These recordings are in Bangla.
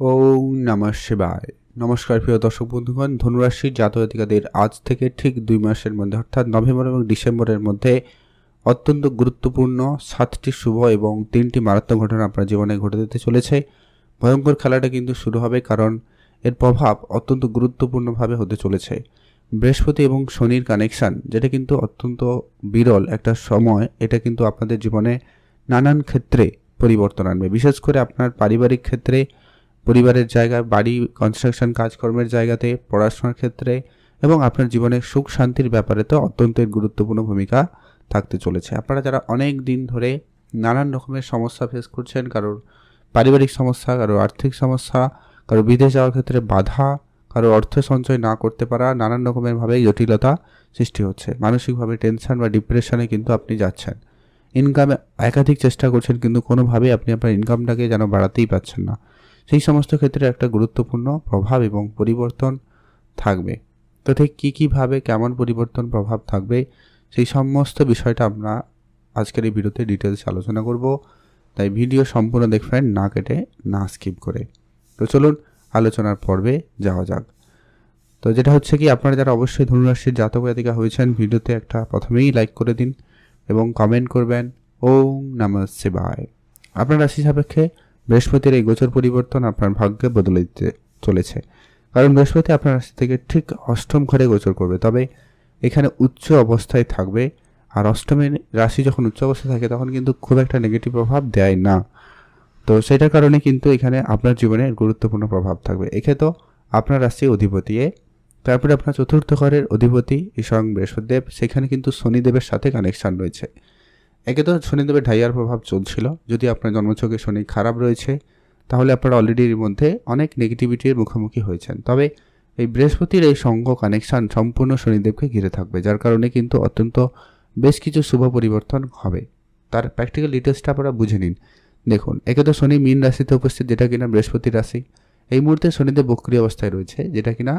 ওম নমঃ শিবায়। নমস্কার প্রিয় দর্শক বন্ধুগণ, ধনুরাশির জাতজাতিকাদের আজ থেকে ঠিক দুই মাসের মধ্যে, অর্থাৎ নভেম্বর এবং ডিসেম্বরের মধ্যে অত্যন্ত গুরুত্বপূর্ণ সাতটি শুভ এবং তিনটি মারাত্মক ঘটনা আপনার জীবনে ঘটে যেতে চলেছে। ভয়ঙ্কর খেলাটা কিন্তু শুরু হবে কারণ এর প্রভাব অত্যন্ত গুরুত্বপূর্ণভাবে হতে চলেছে। বৃহস্পতি এবং শনির কানেকশান, যেটা কিন্তু অত্যন্ত বিরল একটা সময়, এটা কিন্তু আপনাদের জীবনে নানান ক্ষেত্রে পরিবর্তন আনবে। বিশেষ করে আপনার পারিবারিক ক্ষেত্রে পরিবারের জায়গায় বাড়ি কনস্ট্রাকশন কাজকর্মের জায়গাতে, পড়াশোনার ক্ষেত্রে এবং আপনার জীবনের সুখ শান্তির ব্যাপারে তো অত্যন্ত গুরুত্বপূর্ণ ভূমিকা থাকতে চলেছে। আপনারা যারা অনেক দিন ধরে নানান রকমের সমস্যা ফেস করছেন, কারোর পারিবারিক সমস্যা, কারোর আর্থিক সমস্যা কারও বিদেশ যাওয়ার ক্ষেত্রে বাধা কারও অর্থ সঞ্চয় না করতে পারা, নানান রকমের ভাবে জটিলতা সৃষ্টি হচ্ছে। মানসিকভাবে টেনশন বা ডিপ্রেশনে কিন্তু আপনি যাচ্ছেন। ইনকামে একাধিক চেষ্টা করছেন, কিন্তু কোনোভাবেই আপনি আপনার ইনকামটাকে যেন বাড়াতেই পাচ্ছেন না। সেই সমস্ত ক্ষেত্রে একটা গুরুত্বপূর্ণ প্রভাব এবং পরিবর্তন থাকবে। তো ঠিক কী কীভাবে কেমন পরিবর্তন প্রভাব থাকবে, সেই সমস্ত বিষয়টা আমরা আজকের এই ভিডিওতে ডিটেলস আলোচনা করব। তাই ভিডিও সম্পূর্ণ দেখবেন, না কেটে, না স্কিপ করে। তো চলুন আলোচনার পর্বে যাওয়া যাক। তো যেটা হচ্ছে কি, আপনারা যারা অবশ্যই ধনুরাশির জাতক জাতিকা হয়েছেন, ভিডিওতে একটা প্রথমেই লাইক করে দিন এবং কমেন্ট করবেন। ওম নমঃ শিবায়। আপনার রাশি সাপেক্ষে বৃহস্পতির এই গোচর পরিবর্তন আপনার ভাগ্যে বদলে দিতে চলেছে। কারণ বৃহস্পতি আপনার রাশি থেকে ঠিক অষ্টম ঘরে গোচর করবে। তবে এখানে উচ্চ অবস্থায় থাকবে। আর অষ্টমের রাশি যখন উচ্চ অবস্থায় থাকে, তখন কিন্তু খুব একটা নেগেটিভ প্রভাব দেয় না। তো সেটার কারণে কিন্তু এখানে আপনার জীবনে গুরুত্বপূর্ণ প্রভাব থাকবে। এক্ষেত্রে আপনার রাশি অধিপতি তারপরে আপনার চতুর্থ ঘরের অধিপতি স্বয়ং বৃহস্পতিদেব, সেখানে কিন্তু শনিদেবের সাথে কানেকশান রয়েছে। একে তো শনিদেবের ঢাইয়ার প্রভাব চলছিল। যদি আপনার জন্মছকে শনি খারাপ রয়েছে, তাহলে আপনারা অলরেডি এর মধ্যে অনেক নেগেটিভিটির মুখোমুখি হয়েছেন। তবে এই বৃহস্পতির এই সঙ্গ কানেকশান সম্পূর্ণ শনিদেবকে ঘিরে থাকবে, যার কারণে কিন্তু অত্যন্ত বেশ কিছু শুভ পরিবর্তন হবে। তার প্র্যাকটিক্যাল ডিটেলসটা আপনারা বুঝে নিন। দেখুন, একে তো শনি মীন রাশিতে উপস্থিত, যেটা কিনা বৃহস্পতির রাশি। এই মুহূর্তে শনিদেব বক্রিয় অবস্থায় রয়েছে, যেটা কিনা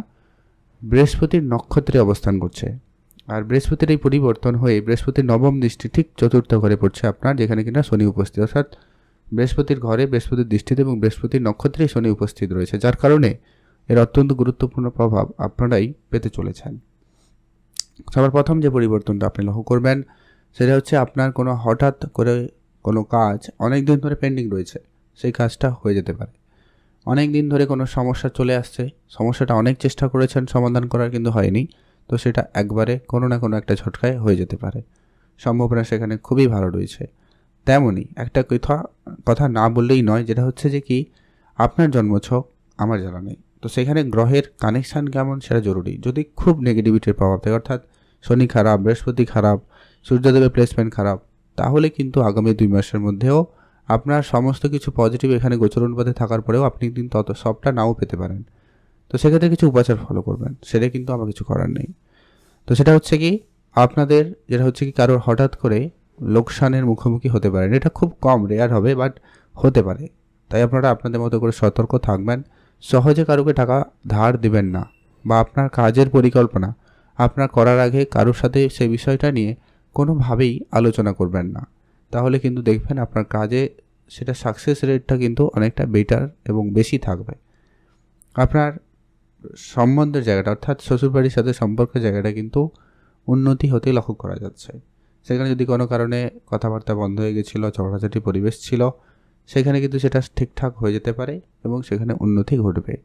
বৃহস্পতির নক্ষত্রে অবস্থান করছে। আর বৃহস্পতির এই পরিবর্তন হয়ে বৃহস্পতির নবম দৃষ্টি ঠিক চতুর্থ ঘরে পড়ছে আপনার, যেখানে কিনা শনি উপস্থিত। অর্থাৎ বৃহস্পতির ঘরে বৃহস্পতির দৃষ্টিতে এবং বৃহস্পতির নক্ষত্রেই শনি উপস্থিত রয়েছে, যার কারণে এর অত্যন্ত গুরুত্বপূর্ণ প্রভাব আপনারাই পেতে চলেছেন। সবার প্রথম যে পরিবর্তনটা আপনি লক্ষ্য করবেন, সেটা হচ্ছে আপনার কোনো হঠাৎ করে কোনো কাজ অনেক দিন ধরে পেন্ডিং রয়েছে, সেই কাজটা হয়ে যেতে পারে। অনেক দিন ধরে কোনো সমস্যা চলে আসছে, সমস্যাটা অনেক চেষ্টা করেছেন সমাধান করার কিন্তু হয়নি। তো সেটা একবারে কোনো না কোনো একটা ঝটকায় হয়ে যেতে পারে। সম্ভাবনা সেখানে খুবই ভালো রয়েছে। তেমনই একটা কথা কথা না বললেই নয়, যেটা হচ্ছে যে কি, আপনার জন্মছক আমার জানা নেই। তো সেখানে গ্রহের কানেকশান কেমন সেটা জরুরি। যদি খুব নেগেটিভিটির প্রভাব থাকে, অর্থাৎ শনি খারাপ, বৃহস্পতি খারাপ, সূর্যদেবের প্লেসমেন্ট খারাপ, তাহলে কিন্তু আগামী দুই মাসের মধ্যেও আপনার সমস্ত কিছু পজিটিভ এখানে গোচরণ পথে থাকার পরেও আপনি কিন্তু তত সবটা নাও পেতে পারেন। তো সেক্ষেত্রে কিছু উপাচার ফলো করবেন। সেটা কিন্তু আমার কিছু করার নেই। তো সেটা হচ্ছে কি, আপনাদের যেটা হচ্ছে কি, কারোর হঠাৎ করে লোকসানের মুখোমুখি হতে পারেন এটা খুব কম রেয়ার হবে বাট হতে পারে। তাই আপনারা আপনাদের মতো করে সতর্ক থাকবেন। সহজে কারোকে টাকা ধার দিবেন না, বা আপনার কাজের পরিকল্পনা, আপনার করার আগে কারোর সাথে সেই বিষয়টা নিয়ে কোনোভাবেই আলোচনা করবেন না। তাহলে কিন্তু দেখবেন আপনার কাজে সেটা সাকসেস রেটটা কিন্তু অনেকটা বেটার এবং বেশি থাকবে। আপনার সম্বন্ধের জায়গাটা, অর্থাৎ শ্বশুরবাড়ির সাথে সম্পর্কের জায়গাটা কিন্তু উন্নতি হতে লক্ষ্য করা যাচ্ছে। সেখানে যদি কোনো কারণে কথাবার্তা বন্ধ হয়ে গেছিল ঝগড়াঝাটি পরিবেশ ছিল, সেখানে কিন্তু সেটা ঠিকঠাক হয়ে যেতে পারে এবং সেখানে উন্নতি ঘটবে।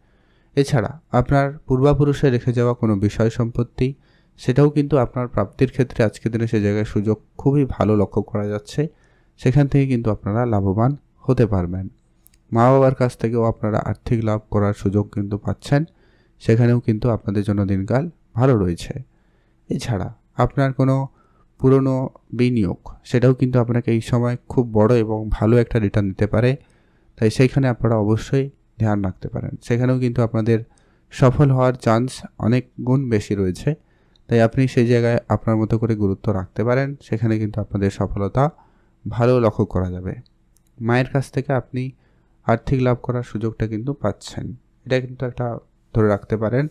এছাড়া আপনার পূর্বাপুরুষে রেখে যাওয়া কোনো বিষয় সম্পত্তি, সেটাও কিন্তু আপনার প্রাপ্তির ক্ষেত্রে আজকের দিনে সে জায়গায় সুযোগ খুবই ভালো লক্ষ্য করা যাচ্ছে। সেখান থেকে কিন্তু আপনারা লাভবান হতে পারবেন। মা বাবার কাছ থেকেও আপনারা আর্থিক লাভ করার সুযোগ কিন্তু পাচ্ছেন। সেখানেও কিন্তু আপনাদের জন্য দিনকাল ভালো রয়েছে। এছাড়া আপনার কোনো পুরনো বিনিয়োগ, সেটাও কিন্তু আপনাকে এই সময় খুব বড় এবং ভালো একটা রিটার্ন দিতে পারে। তাই সেইখানে আপনারা অবশ্যই ধ্যান রাখতে পারেন। সেখানেও কিন্তু আপনাদের সফল হওয়ার চান্স অনেক গুণ বেশি রয়েছে। তাই আপনি সেই জায়গায় আপনার মতো করে গুরুত্ব রাখতে পারেন। সেখানে কিন্তু আপনাদের সফলতা ভালো লক্ষ্য করা যাবে। মায়ের কাছ থেকে আপনি আর্থিক লাভ করার সুযোগটা কিন্তু পাচ্ছেন। এটা কিন্তু একটা ধরে রাখতে পারেন,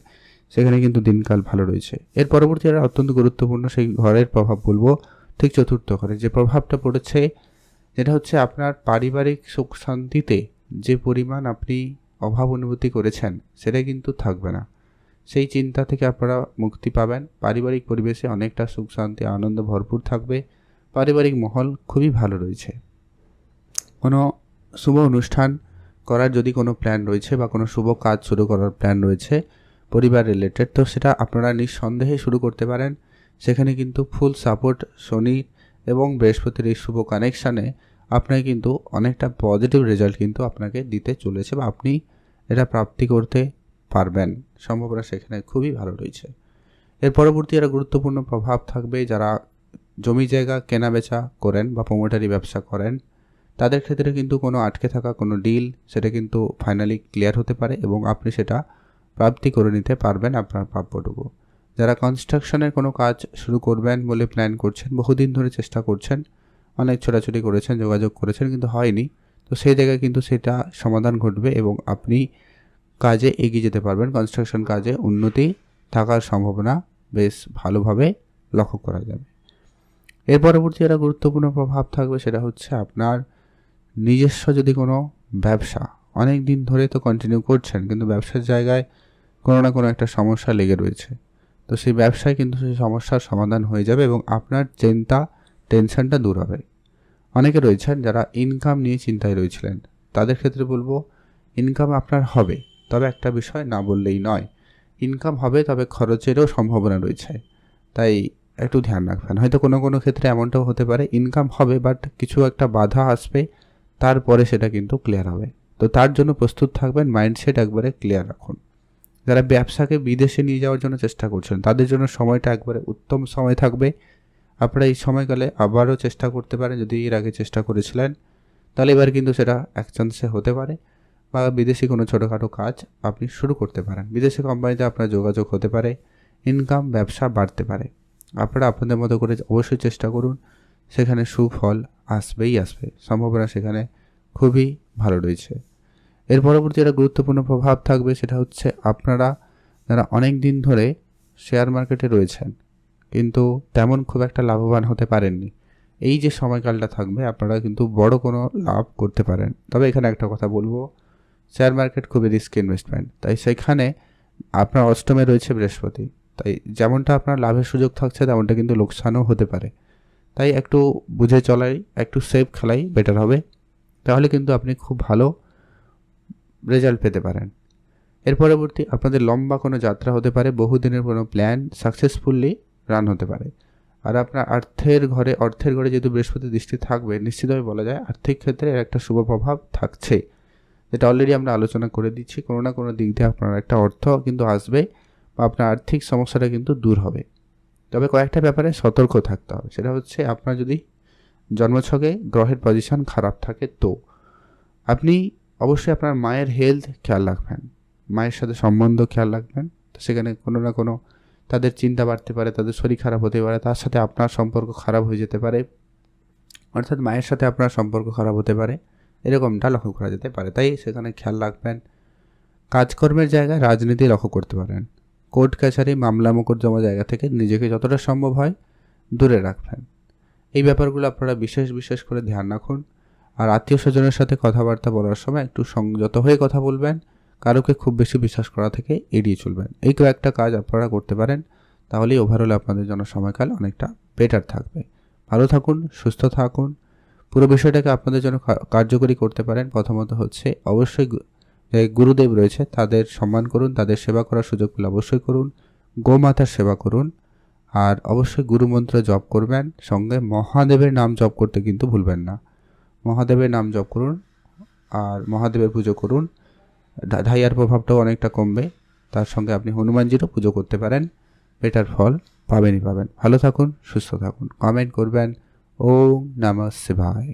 সেখানে কিন্তু দিনকাল ভালো রয়েছে। এর পরবর্তী আর অত্যন্ত গুরুত্বপূর্ণ, সেই ঘরের প্রভাব বলব, ঠিক চতুর্থ ঘরে যে প্রভাবটা পড়েছে, যেটা হচ্ছে আপনার পারিবারিক সুখ শান্তিতে যে পরিমাণ আপনি অভাব অনুভূতি করেছেন, সেটা কিন্তু থাকবে না। সেই চিন্তা থেকে আপনারা মুক্তি পাবেন। পারিবারিক পরিবেশে অনেকটা সুখ শান্তি, আনন্দ ভরপুর থাকবে। পারিবারিক মহল খুবই ভালো রয়েছে। কোনো শুভ অনুষ্ঠান করার যদি কোনো প্ল্যান রয়েছে বা কোনো শুভ কাজ শুরু করার প্ল্যান রয়েছে পরিবার রিলেটেড তো সেটা আপনারা নিঃসন্দেহে শুরু করতে পারেন। সেখানে কিন্তু ফুল সাপোর্ট শনি এবং বৃহস্পতির এই শুভ কানেকশানে আপনাকে কিন্তু অনেকটা পজিটিভ রেজাল্ট কিন্তু আপনাকে দিতে চলেছে বা আপনি এটা প্রাপ্তি করতে পারবেন। সম্ভাবনা সেখানে খুবই ভালো রয়েছে। এর পরবর্তী একটা গুরুত্বপূর্ণ প্রভাব থাকবে যারা জমি জায়গা কেনা বেচা করেন বা প্রোমোটারি ব্যবসা করেন। তাদের ক্ষেত্রে কিন্তু কোনো আটকে থাকা কোনো ডিল সেটা কিন্তু ফাইনালি ক্লিয়ার হতে পারে এবং আপনি সেটা প্রাপ্তি করে নিতে পারবেন আপনার প্রাপ্যটুকু। যারা কনস্ট্রাকশনের কোনো কাজ শুরু করবেন বলে প্ল্যান করছেন, বহুদিন ধরে চেষ্টা করছেন, অনেক ছোটাছুটি করেছেন, যোগাযোগ করেছেন কিন্তু হয়নি, তো সেই জায়গায় কিন্তু সেটা সমাধান ঘটবে এবং আপনি কাজে এগিয়ে যেতে পারবেন। কনস্ট্রাকশন কাজে উন্নতি থাকার সম্ভাবনা বেশ ভালোভাবে লক্ষ্য করা যাবে। এর পরবর্তী একটা গুরুত্বপূর্ণ প্রভাব থাকবে সেটা হচ্ছে আপনার নিজস্ব যদি কোনো ব্যবসা, অনেক দিন ধরে তো কন্টিনিউ করছেন, কিন্তু ব্যবসার জায়গায় কোনো না কোনো একটা সমস্যা লেগে রয়েছে। তো সেই ব্যবসায় কিন্তু সেই সমস্যার সমাধান হয়ে যাবে এবং আপনার চিন্তা টেনশনটা দূর হবে। অনেকে রয়েছেন যারা ইনকাম নিয়ে চিন্তায় রয়েছিলেন। তাদের ক্ষেত্রে বলব ইনকাম আপনার হবে, তবে একটা বিষয় না বললেই নয়। ইনকাম হবে, তবে খরচেরও সম্ভাবনা রয়েছে। তাই একটু ধ্যান রাখবেন। হয়তো কোনো কোনো ক্ষেত্রে এমনটাও হতে পারে ইনকাম হবে বাট কিছু একটা বাধা আসবে তারপরে সেটা কিন্তু ক্লিয়ার হবে। তো তার জন্য প্রস্তুত থাকবেন মাইন্ডসেট একবারে ক্লিয়ার রাখুন। যারা ব্যবসাকে বিদেশে নিয়ে যাওয়ার জন্য চেষ্টা করছেন, তাদের জন্য সময়টা একবারে উত্তম সময় থাকবে। আপনারা এই সময়কালে আবারও চেষ্টা করতে পারেন, যদি এর আগে চেষ্টা করেছিলেন, তাহলে এবার কিন্তু সেটা এক চান্সে হতে পারে। বা বিদেশি কোনো ছোটোখাটো কাজ আপনি শুরু করতে পারেন। বিদেশি কোম্পানিতে আপনার যোগাযোগ হতে পারে ইনকাম ব্যবসা বাড়তে পারে। আপনারা আপনাদের মতো করে অবশ্যই চেষ্টা করুন, সেখানে সুফল আসবেই আসবে। সম্ভাবনা সেখানে খুবই ভালো রয়েছে। এর পরবর্তী একটা গুরুত্বপূর্ণ প্রভাব থাকবে সেটা হচ্ছে আপনারা, যারা অনেক দিন ধরে শেয়ার মার্কেটে রয়েছেন, কিন্তু তেমন খুব একটা লাভবান হতে পারেননি, এই যে সময়কালটা থাকবে, আপনারা কিন্তু বড় কোনো লাভ করতে পারেন। তবে এখানে একটা কথা বলব শেয়ার মার্কেট খুবই রিস্ক ইনভেস্টমেন্ট তাই সেখানে আপনার অষ্টমে রয়েছে বৃহস্পতি, তাই যেমনটা আপনার লাভের সুযোগ থাকছে, তেমনটা কিন্তু লোকসানও হতে পারে। তাই একটু বুঝে চলাই, একটু সেফ খেলাই বেটার হবে। তাহলে কিন্তু আপনি খুব ভালো রেজাল্ট পেতে পারেন। এর পরবর্তী আপনাদের লম্বা কোনো যাত্রা হতে পারে, বহুদিনের কোনো প্ল্যান সাকসেসফুলি রান হতে পারে। আর আপনার অর্থের ঘরে অর্থের ঘরে যেহেতু বৃহস্পতি দৃষ্টি থাকবে, নিশ্চিতভাবে বলা যায় আর্থিক ক্ষেত্রে এর একটা শুভ প্রভাব থাকছে। যেটা অলরেডি আমরা আলোচনা করে দিচ্ছি, কোনো না কোনো দিক দিয়ে আপনার একটা অর্থ কিন্তু আসবে বা আপনার আর্থিক সমস্যাটা কিন্তু দূর হবে। তবে কয়েকটা ব্যাপারে সতর্ক থাকতে হবে। সেটা হচ্ছে আপনার যদি জন্মছকে গ্রহের পজিশন খারাপ থাকে তো। আপনি অবশ্যই আপনার মায়ের হেলথ খেয়াল রাখবেন। মায়ের সাথে সম্বন্ধ খেয়াল রাখবেন। তো সেখানে কোনো না কোনো তাদের চিন্তা বাড়তে পারে, তাদের শরীর খারাপ হতে পারে, তার সাথে আপনার সম্পর্ক খারাপ হয়ে যেতে পারে। অর্থাৎ মায়ের সাথে আপনার সম্পর্ক খারাপ হতে পারে। এরকমটা লক্ষ্য করা যেতে পারে। তাই সেখানে খেয়াল রাখবেন। কাজকর্মের জায়গায় রাজনীতি লক্ষ্য করতে পারেন। কোর্ট কাছারি মামলা মোকদ্দমা জায়গা থেকে নিজেকে যতটা সম্ভব হয় দূরে রাখবেন। এই ব্যাপারগুলো আপনারা বিশেষ বিশেষ করে ধ্যান রাখুন আর আত্মীয় স্বজনের সাথে কথাবার্তা বলার সময় একটু সংযত হয়ে কথা বলবেন, কারোকে খুব বেশি বিশ্বাস করা থেকে এড়িয়ে চলবেন। এই কয়েকটা কাজ আপনারা করতে পারেন, তাহলেই ওভারঅল আপনাদের জন্য সময়কাল অনেকটা বেটার থাকবে। ভালো থাকুন, সুস্থ থাকুন। পুরো বিষয়টাকে আপনাদের জন্য কার্যকরী করতে পারেন। প্রথমত হচ্ছে অবশ্যই গুরুদেব রয়েছে, তাদের সম্মান করুন, তাদের সেবা করার সুযোগ পেলে অবশ্যই করুন, গোমাতার সেবা করুন, আর অবশ্যই গুরুমন্ত্র জপ করবেন, সঙ্গে মহাদেবের নাম জপ করতে কিন্তু ভুলবেন না। মহাদেবের নাম জপ করুন, আর মহাদেবের পুজো করুন। ধাইয়ার প্রভাবটাও অনেকটা কমবে, তার সঙ্গে আপনি হনুমানজিরও পুজো করতে পারেন, বেটার ফল পাবেনই পাবেন। ভালো থাকুন, সুস্থ থাকুন কমেন্ট করবেন, ওম নমঃ শিবায়।